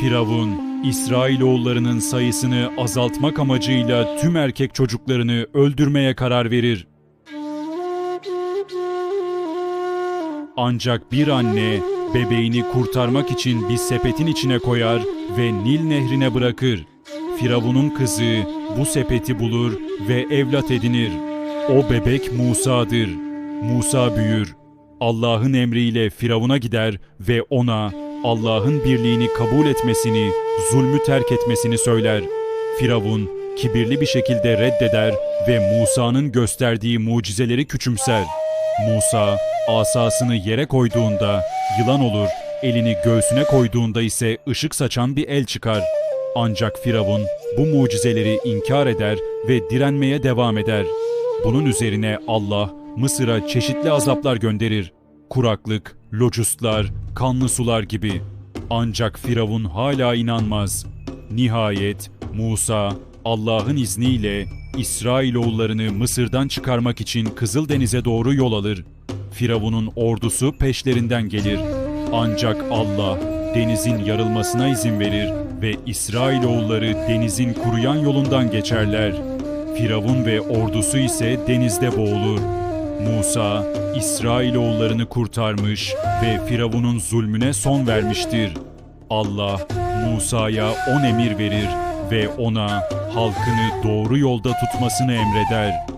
Firavun, İsrailoğullarının sayısını azaltmak amacıyla tüm erkek çocuklarını öldürmeye karar verir. Ancak bir anne bebeğini kurtarmak için bir sepetin içine koyar ve Nil nehrine bırakır. Firavun'un kızı bu sepeti bulur ve evlat edinir. O bebek Musa'dır. Musa büyür. Allah'ın emriyle Firavun'a gider ve ona Allah'ın birliğini kabul etmesini, zulmü terk etmesini söyler. Firavun kibirli bir şekilde reddeder ve Musa'nın gösterdiği mucizeleri küçümser. Musa asasını yere koyduğunda yılan olur, elini göğsüne koyduğunda ise ışık saçan bir el çıkar. Ancak Firavun bu mucizeleri inkar eder ve direnmeye devam eder. Bunun üzerine Allah Mısır'a çeşitli azaplar gönderir. Kuraklık, locustlar, kanlı sular gibi. Ancak Firavun hala inanmaz. Nihayet Musa Allah'ın izniyle İsrailoğullarını Mısır'dan çıkarmak için Kızıldeniz'e doğru yol alır. Firavun'un ordusu peşlerinden gelir. Ancak Allah denizin yarılmasına izin verir ve İsrailoğulları denizin kuruyan yolundan geçerler. Firavun ve ordusu ise denizde boğulur. Musa, İsrailoğullarını kurtarmış ve Firavun'un zulmüne son vermiştir. Allah, Musa'ya on emir verir ve ona halkını doğru yolda tutmasını emreder.